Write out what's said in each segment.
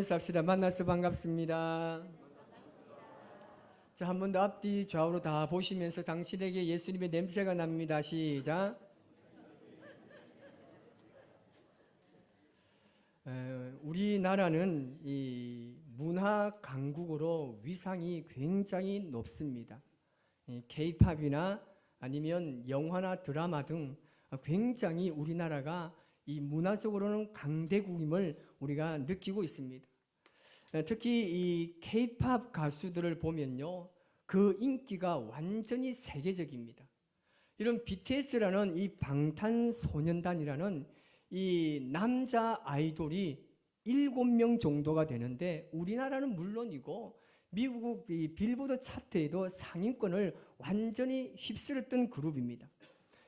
쌉시다. 만나서 반갑습니다. 자, 한 번 더 앞뒤 좌우로 다 보시면서 당신에게 예수님의 냄새가 납니다. 시작. 에, 우리나라는 이 문화 강국으로 위상이 굉장히 높습니다. K-팝이나 아니면 영화나 드라마 등 굉장히 우리나라가 이 문화적으로는 강대국임을 우리가 느끼고 있습니다. 에, 특히 이 K-팝 가수들을 보면요, 그 인기가 완전히 세계적입니다. 이런 BTS라는 이 방탄소년단이라는 이 남자 아이돌이 7명 정도가 되는데 우리나라는 물론이고 미국 이 빌보드 차트에도 상위권을 완전히 휩쓸었던 그룹입니다.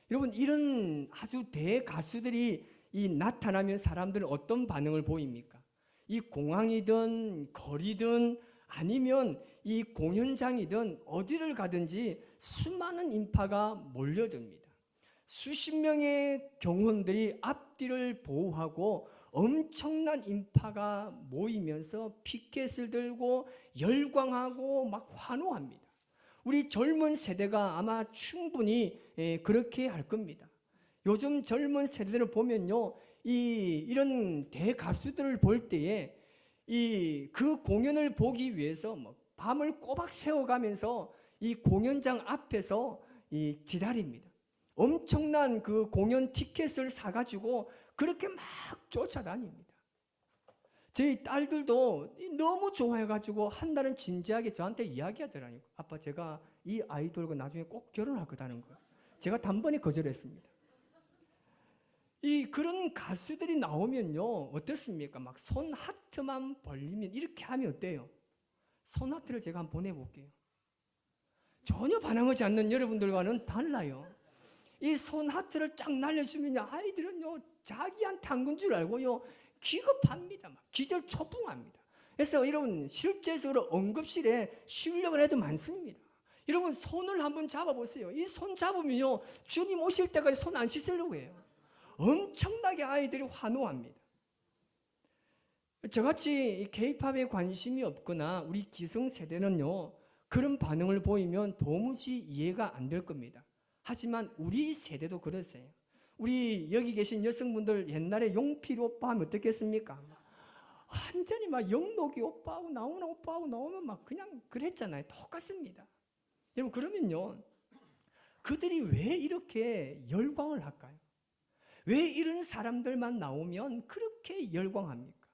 여러분 이런 아주 대가수들이 이 나타나면 사람들은 어떤 반응을 보입니까? 이 공항이든 거리든 아니면 이 공연장이든 어디를 가든지 수많은 인파가 몰려듭니다. 수십 명의 경호원들이 앞뒤를 보호하고 엄청난 인파가 모이면서 피켓을 들고 열광하고 막 환호합니다. 우리 젊은 세대가 아마 충분히 예, 그렇게 할 겁니다. 요즘 젊은 세대를 보면요, 이 이런 대가수들을 볼 때에 이 그 공연을 보기 위해서 뭐 밤을 꼬박 세워가면서 이 공연장 앞에서 이 기다립니다. 엄청난 그 공연 티켓을 사가지고 그렇게 막 쫓아다닙니다. 저희 딸들도 너무 좋아해가지고 한 달은 진지하게 저한테 이야기하더라고요. 아빠 제가 이 아이돌과 나중에 꼭 결혼할 거다는 거예요. 제가 단번에 거절했습니다. 이 그런 가수들이 나오면요 어떻습니까? 막 손 하트만 벌리면 이렇게 하면 어때요? 손 하트를 제가 한번 보내볼게요. 전혀 반항하지 않는 여러분들과는 달라요. 이 손 하트를 쫙 날려주면 아이들은요 자기한테 한 건 줄 알고요 기겁합니다. 막 기절 초풍합니다. 그래서 여러분 실제적으로 응급실에 실력을 해도 많습니다. 여러분 손을 한번 잡아보세요. 이 손 잡으면요 주님 오실 때까지 손 안 씻으려고 해요. 엄청나게 아이들이 환호합니다. 저같이 K-팝에 관심이 없거나 우리 기성 세대는요 그런 반응을 보이면 도무지 이해가 안 될 겁니다. 하지만 우리 세대도 그러세요. 우리 여기 계신 여성분들 옛날에 용필 오빠 하면 어떻겠습니까? 완전히 막 영록이 오빠하고 나오는 오빠하고 나오면 막 그냥 그랬잖아요. 똑같습니다. 여러분 그러면요 그들이 왜 이렇게 열광을 할까요? 왜 이런 사람들만 나오면 그렇게 열광합니까?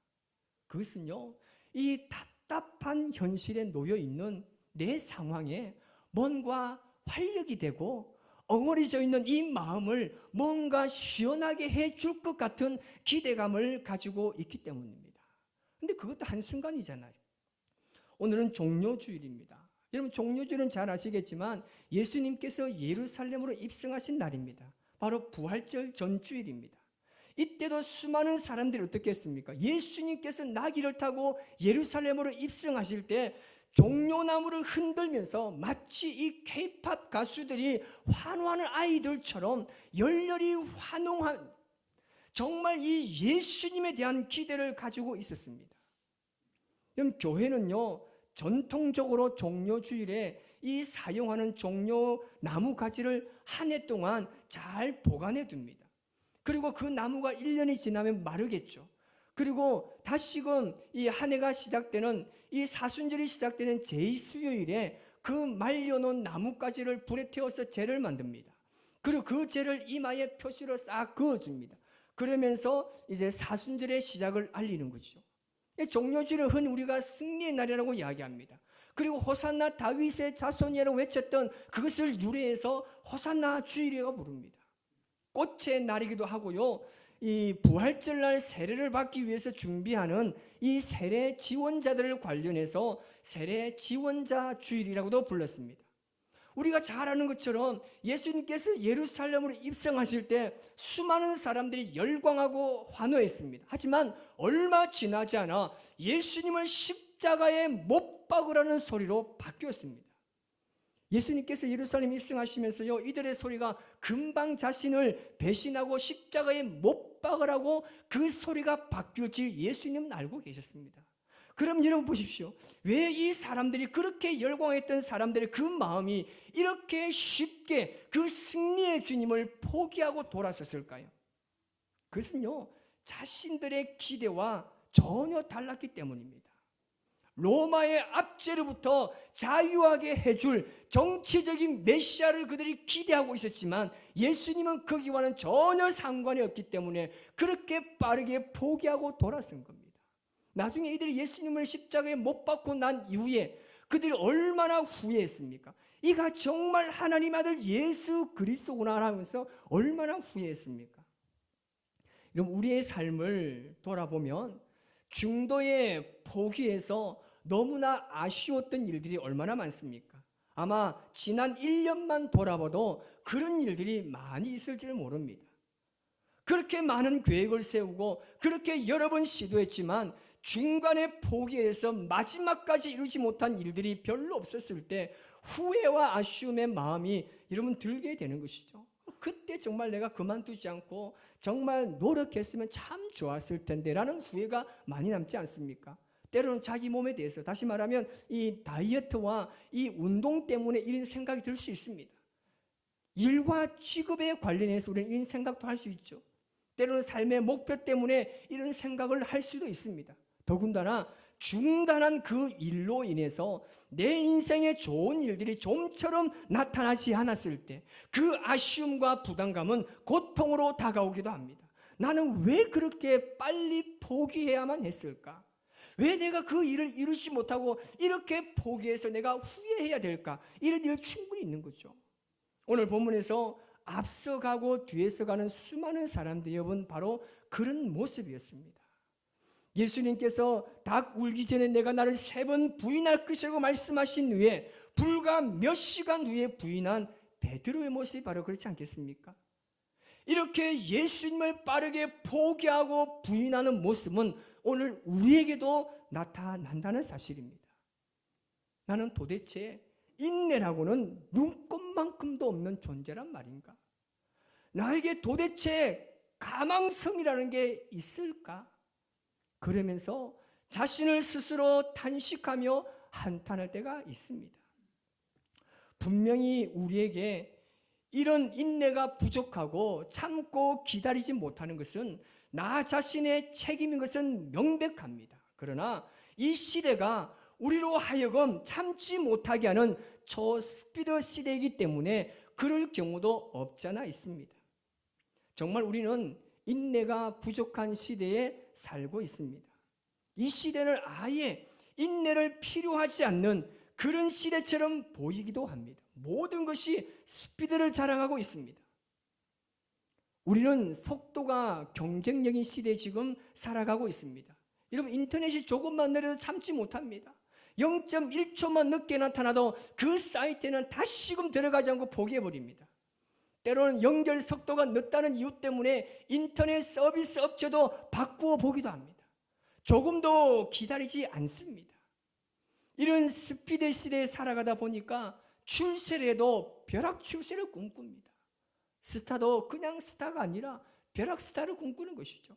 그것은요, 이 답답한 현실에 놓여 있는 내 상황에 뭔가 활력이 되고 엉어리져 있는 이 마음을 뭔가 시원하게 해줄 것 같은 기대감을 가지고 있기 때문입니다. 근데 그것도 한순간이잖아요. 오늘은 종료주일입니다. 여러분, 종료주일은 잘 아시겠지만 예수님께서 예루살렘으로 입성하신 날입니다. 바로 부활절 전주일입니다. 이때도 수많은 사람들이 어떻게 했습니까? 예수님께서 나귀를 타고 예루살렘으로 입성하실 때 종려나무를 흔들면서 마치 이 케이팝 가수들이 환호하는 아이들처럼 열렬히 환호한 정말 이 예수님에 대한 기대를 가지고 있었습니다. 그럼 교회는요 전통적으로 종려 주일에 이 사용하는 종려 나무 가지를 한 해 동안 잘 보관해 둡니다. 그리고 그 나무가 1년이 지나면 마르겠죠. 그리고 다시금 이 한 해가 시작되는 이 사순절이 시작되는 제2수요일에 그 말려놓은 나뭇가지를 불에 태워서 재를 만듭니다. 그리고 그 재를 이마에 표시로 싹 그어줍니다. 그러면서 이제 사순절의 시작을 알리는 거죠. 종료주를 흔 우리가 승리의 날이라고 이야기합니다. 그리고 호산나 다윗의 자손이라고 외쳤던 그것을 유래해서 호산나 주일이라고 부릅니다. 꽃의 날이기도 하고요. 이 부활절날 세례를 받기 위해서 준비하는 이 세례 지원자들을 관련해서 세례 지원자 주일이라고도 불렀습니다. 우리가 잘 아는 것처럼 예수님께서 예루살렘으로 입성하실 때 수많은 사람들이 열광하고 환호했습니다. 하지만 얼마 지나지 않아 예수님을 십 자가에 못 박으라는 소리로 바뀌었습니다. 예수님께서 예루살렘 입성하시면서요 이들의 소리가 금방 자신을 배신하고 십자가에 못 박으라고 그 소리가 바뀔 줄 예수님은 알고 계셨습니다. 그럼 여러분 보십시오. 왜 이 사람들이 그렇게 열광했던 사람들의 그 마음이 이렇게 쉽게 그 승리의 주님을 포기하고 돌아섰을까요? 그것은요, 자신들의 기대와 전혀 달랐기 때문입니다. 로마의 압제로부터 자유하게 해줄 정치적인 메시아를 그들이 기대하고 있었지만 예수님은 거기와는 전혀 상관이 없기 때문에 그렇게 빠르게 포기하고 돌아선 겁니다. 나중에 이들이 예수님을 십자가에 못 박고 난 이후에 그들이 얼마나 후회했습니까? 이가 정말 하나님 아들 예수 그리스도구나 하면서 얼마나 후회했습니까? 그럼 우리의 삶을 돌아보면 중도의 포기에서 너무나 아쉬웠던 일들이 얼마나 많습니까? 아마 지난 1년만 돌아봐도 그런 일들이 많이 있을지를 모릅니다. 그렇게 많은 계획을 세우고 그렇게 여러 번 시도했지만 중간에 포기해서 마지막까지 이루지 못한 일들이 별로 없었을 때 후회와 아쉬움의 마음이 여러분 들게 되는 것이죠. 그때 정말 내가 그만두지 않고 정말 노력했으면 참 좋았을 텐데 라는 후회가 많이 남지 않습니까? 때로는 자기 몸에 대해서 다시 말하면 이 다이어트와 이 운동 때문에 이런 생각이 들 수 있습니다. 일과 직업에 관련해서 우리는 이런 생각도 할 수 있죠. 때로는 삶의 목표 때문에 이런 생각을 할 수도 있습니다. 더군다나 중단한 그 일로 인해서 내 인생에 좋은 일들이 좀처럼 나타나지 않았을 때 그 아쉬움과 부담감은 고통으로 다가오기도 합니다. 나는 왜 그렇게 빨리 포기해야만 했을까? 왜 내가 그 일을 이루지 못하고 이렇게 포기해서 내가 후회해야 될까? 이런 일 충분히 있는 거죠. 오늘 본문에서 앞서가고 뒤에서 가는 수많은 사람들이 여러분 바로 그런 모습이었습니다. 예수님께서 닭 울기 전에 내가 나를 세 번 부인할 것이라고 말씀하신 후에 불과 몇 시간 후에 부인한 베드로의 모습이 바로 그렇지 않겠습니까? 이렇게 예수님을 빠르게 포기하고 부인하는 모습은 오늘 우리에게도 나타난다는 사실입니다. 나는 도대체 인내라고는 눈꽃만큼도 없는 존재란 말인가? 나에게 도대체 가망성이라는 게 있을까? 그러면서 자신을 스스로 탄식하며 한탄할 때가 있습니다. 분명히 우리에게 이런 인내가 부족하고 참고 기다리지 못하는 것은 나 자신의 책임인 것은 명백합니다. 그러나 이 시대가 우리로 하여금 참지 못하게 하는 저 스피드 시대이기 때문에 그럴 경우도 없잖아 있습니다. 정말 우리는 인내가 부족한 시대에 살고 있습니다. 이 시대는 아예 인내를 필요하지 않는 그런 시대처럼 보이기도 합니다. 모든 것이 스피드를 자랑하고 있습니다. 우리는 속도가 경쟁력인 시대에 지금 살아가고 있습니다. 여러분 인터넷이 조금만 느려도 참지 못합니다. 0.1초만 늦게 나타나도 그 사이트에는 다시금 들어가지 않고 포기해 버립니다. 때로는 연결 속도가 늦다는 이유 때문에 인터넷 서비스 업체도 바꾸어 보기도 합니다. 조금도 기다리지 않습니다. 이런 스피드 시대에 살아가다 보니까 출세를 해도 벼락 출세를 꿈꿉니다. 스타도 그냥 스타가 아니라 벼락 스타를 꿈꾸는 것이죠.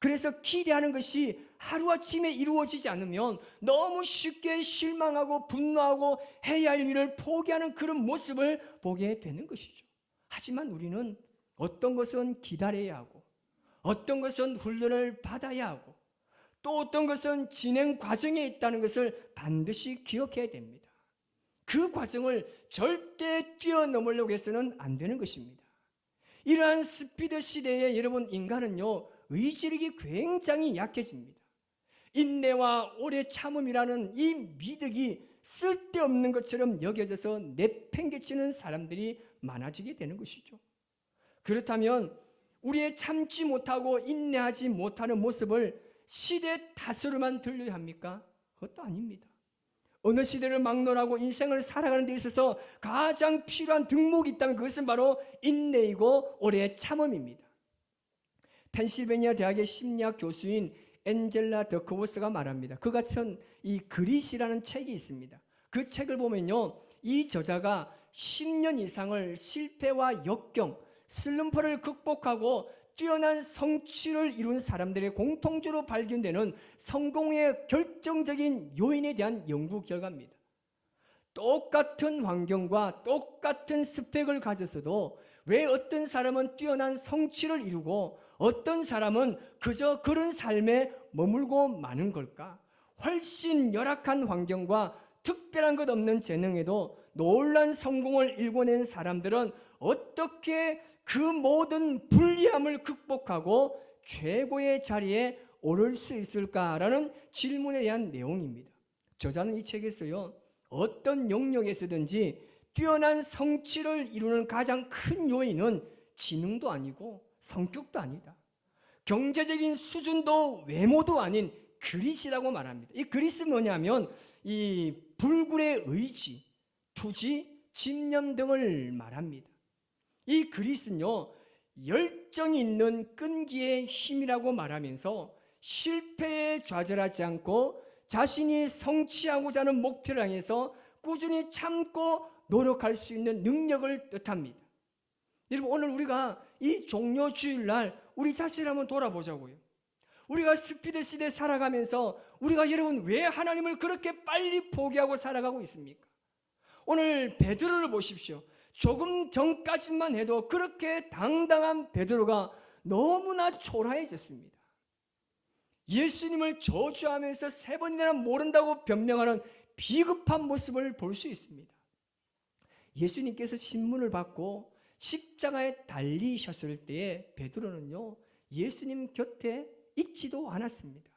그래서 기대하는 것이 하루아침에 이루어지지 않으면 너무 쉽게 실망하고 분노하고 해야 할 일을 포기하는 그런 모습을 보게 되는 것이죠. 하지만 우리는 어떤 것은 기다려야 하고 어떤 것은 훈련을 받아야 하고 또 어떤 것은 진행 과정에 있다는 것을 반드시 기억해야 됩니다. 그 과정을 절대 뛰어넘으려고 해서는 안 되는 것입니다. 이러한 스피드 시대에 여러분 인간은요 의지력이 굉장히 약해집니다. 인내와 오래 참음이라는 이 미덕이 쓸데없는 것처럼 여겨져서 내팽개치는 사람들이 많아지게 되는 것이죠. 그렇다면 우리의 참지 못하고 인내하지 못하는 모습을 시대 탓으로만 들려야 합니까? 그것도 아닙니다. 어느 시대를 막론하고 인생을 살아가는 데 있어서 가장 필요한 덕목이 있다면 그것은 바로 인내이고 오래 참음입니다. 펜실베니아 대학의 심리학 교수인 엔젤라 더커워스가 말합니다. 그가 쓴 이 그릿이라는 책이 있습니다. 그 책을 보면요. 이 저자가 10년 이상을 실패와 역경, 슬럼프를 극복하고 뛰어난 성취를 이룬 사람들의 공통적으로 발견되는 성공의 결정적인 요인에 대한 연구 결과입니다. 똑같은 환경과 똑같은 스펙을 가졌어도 왜 어떤 사람은 뛰어난 성취를 이루고 어떤 사람은 그저 그런 삶에 머물고 마는 걸까? 훨씬 열악한 환경과 특별한 것 없는 재능에도 놀란 성공을 일궈낸 사람들은 어떻게 그 모든 불리함을 극복하고 최고의 자리에 오를 수 있을까라는 질문에 대한 내용입니다. 저자는 이 책에서요, 어떤 영역에서든지 뛰어난 성취를 이루는 가장 큰 요인은 지능도 아니고 성격도 아니다. 경제적인 수준도 외모도 아닌 그릿이라고 말합니다. 이 그릿은 뭐냐면 이 불굴의 의지, 투지, 집념 등을 말합니다. 이 그릿은요 열정 있는 끈기의 힘이라고 말하면서 실패에 좌절하지 않고 자신이 성취하고자 하는 목표를 향해서 꾸준히 참고 노력할 수 있는 능력을 뜻합니다. 여러분 오늘 우리가 이 종료 주일날 우리 자신을 한번 돌아보자고요. 우리가 스피드 시대 살아가면서 우리가 여러분 왜 하나님을 그렇게 빨리 포기하고 살아가고 있습니까? 오늘 베드로를 보십시오. 조금 전까지만 해도 그렇게 당당한 베드로가 너무나 초라해졌습니다. 예수님을 저주하면서 세 번이나 모른다고 변명하는 비급한 모습을 볼 수 있습니다. 예수님께서 신문을 받고 십자가에 달리셨을 때에 베드로는요 예수님 곁에 있지도 않았습니다.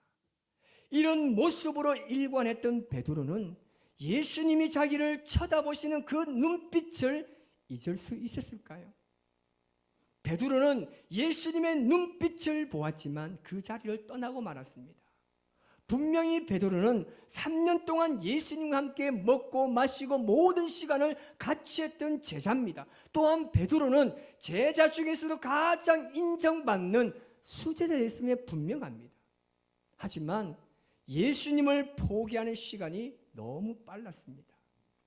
이런 모습으로 일관했던 베드로는 예수님이 자기를 쳐다보시는 그 눈빛을 잊을 수 있었을까요? 베드로는 예수님의 눈빛을 보았지만 그 자리를 떠나고 말았습니다. 분명히 베드로는 3년 동안 예수님과 함께 먹고 마시고 모든 시간을 같이 했던 제자입니다. 또한 베드로는 제자 중에서도 가장 인정받는 수제자였음에 분명합니다. 하지만 예수님을 포기하는 시간이 너무 빨랐습니다.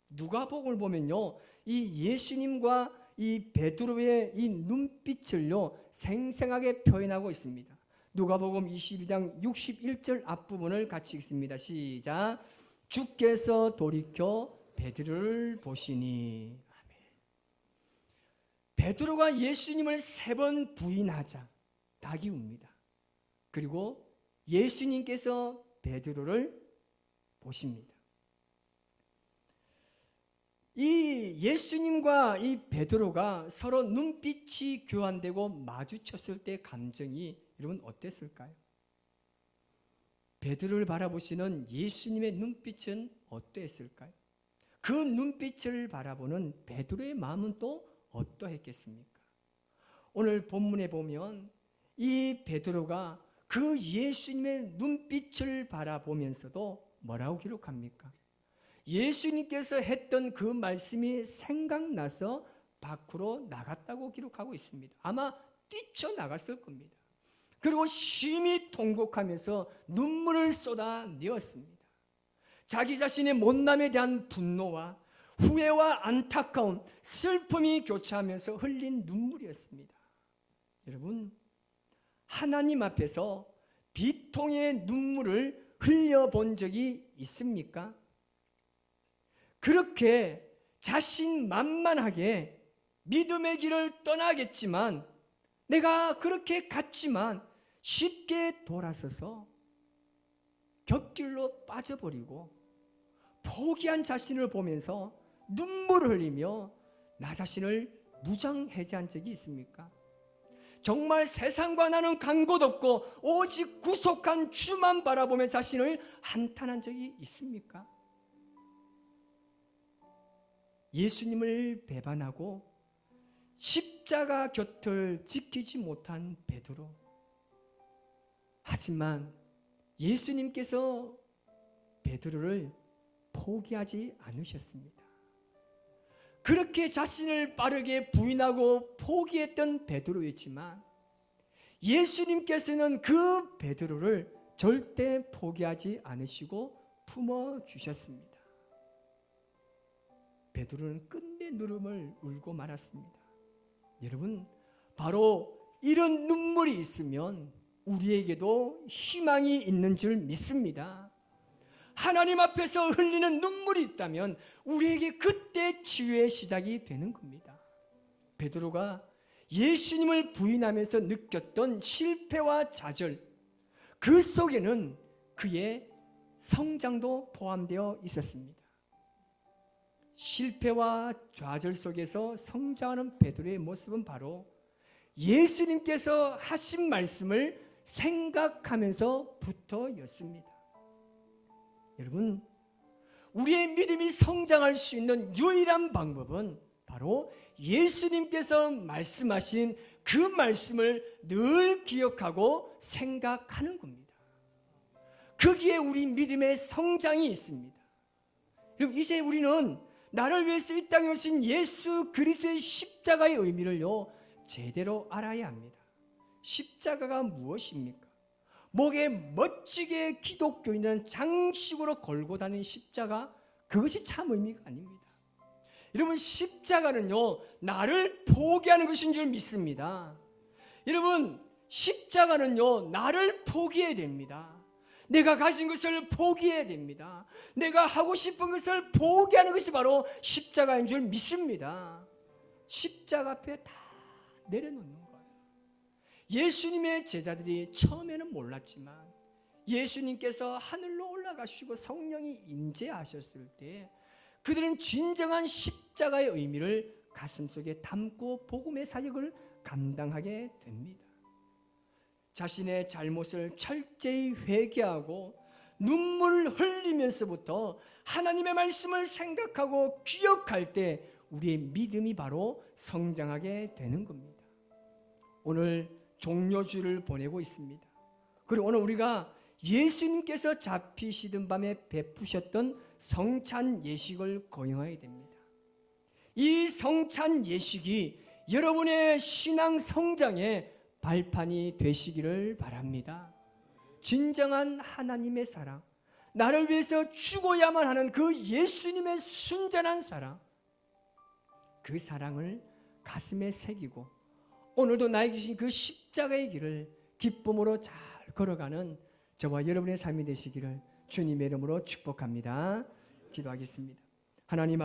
누가복음을 보면요. 이 예수님과 이 베드로의 이 눈빛을요. 생생하게 표현하고 있습니다. 누가복음 22장 61절 앞부분을 같이 읽습니다. 시작. 주께서 돌이켜 베드로를 보시니 아멘. 베드로가 예수님을 세 번 부인하자 닭이 웁니다. 그리고 예수님께서 베드로를 보십니다. 이 예수님과 이 베드로가 서로 눈빛이 교환되고 마주쳤을 때 감정이 여러분 어땠을까요? 베드로를 바라보시는 예수님의 눈빛은 어떠했을까요? 그 눈빛을 바라보는 베드로의 마음은 또 어떠했겠습니까? 오늘 본문에 보면 이 베드로가 그 예수님의 눈빛을 바라보면서도 뭐라고 기록합니까? 예수님께서 했던 그 말씀이 생각나서 밖으로 나갔다고 기록하고 있습니다. 아마 뛰쳐나갔을 겁니다. 그리고 심히 통곡하면서 눈물을 쏟아내었습니다. 자기 자신의 못남에 대한 분노와 후회와 안타까움, 슬픔이 교차하면서 흘린 눈물이었습니다. 여러분, 하나님 앞에서 비통의 눈물을 흘려본 적이 있습니까? 그렇게 자신만만하게 믿음의 길을 떠나겠지만 내가 그렇게 갔지만 쉽게 돌아서서 곁길로 빠져버리고 포기한 자신을 보면서 눈물을 흘리며 나 자신을 무장해제한 적이 있습니까? 정말 세상과 나는 간곳 없고 오직 구속한 주만 바라보며 자신을 한탄한 적이 있습니까? 예수님을 배반하고 십자가 곁을 지키지 못한 베드로. 하지만 예수님께서 베드로를 포기하지 않으셨습니다. 그렇게 자신을 빠르게 부인하고 포기했던 베드로였지만 예수님께서는 그 베드로를 절대 포기하지 않으시고 품어 주셨습니다. 베드로는 끝내 누름을 울고 말았습니다. 여러분, 바로 이런 눈물이 있으면 우리에게도 희망이 있는 줄 믿습니다. 하나님 앞에서 흘리는 눈물이 있다면 우리에게 그때 치유의 시작이 되는 겁니다. 베드로가 예수님을 부인하면서 느꼈던 실패와 좌절 그 속에는 그의 성장도 포함되어 있었습니다. 실패와 좌절 속에서 성장하는 베드로의 모습은 바로 예수님께서 하신 말씀을 생각하면서부터였습니다. 여러분, 우리의 믿음이 성장할 수 있는 유일한 방법은 바로 예수님께서 말씀하신 그 말씀을 늘 기억하고 생각하는 겁니다. 거기에 우리 믿음의 성장이 있습니다. 그럼 이제 우리는 나를 위해서 이 땅에 오신 예수 그리스도의 십자가의 의미를요 제대로 알아야 합니다. 십자가가 무엇입니까? 목에 멋지게 기독교인은 장식으로 걸고 다니는 십자가 그것이 참 의미가 아닙니다. 여러분 십자가는요 나를 포기하는 것인 줄 믿습니다. 여러분 십자가는요 나를 포기해야 됩니다. 내가 가진 것을 포기해야 됩니다. 내가 하고 싶은 것을 포기하는 것이 바로 십자가인 줄 믿습니다. 십자가 앞에 다 내려놓는 거예요. 예수님의 제자들이 처음에는 몰랐지만 예수님께서 하늘로 올라가시고 성령이 임재하셨을 때 그들은 진정한 십자가의 의미를 가슴속에 담고 복음의 사역을 감당하게 됩니다. 자신의 잘못을 철저히 회개하고 눈물을 흘리면서부터 하나님의 말씀을 생각하고 기억할 때 우리의 믿음이 바로 성장하게 되는 겁니다. 오늘 종료주를 보내고 있습니다. 그리고 오늘 우리가 예수님께서 잡히시던 밤에 베푸셨던 성찬 예식을 거행하게 됩니다. 이 성찬 예식이 여러분의 신앙 성장에 발판이 되시기를 바랍니다. 진정한 하나님의 사랑, 나를 위해서 죽어야만 하는 그 예수님의 순전한 사랑, 그 사랑을 가슴에 새기고 오늘도 나에게 주신 그 십자가의 길을 기쁨으로 잘 걸어가는 저와 여러분의 삶이 되시기를 주님의 이름으로 축복합니다. 기도하겠습니다. 하나님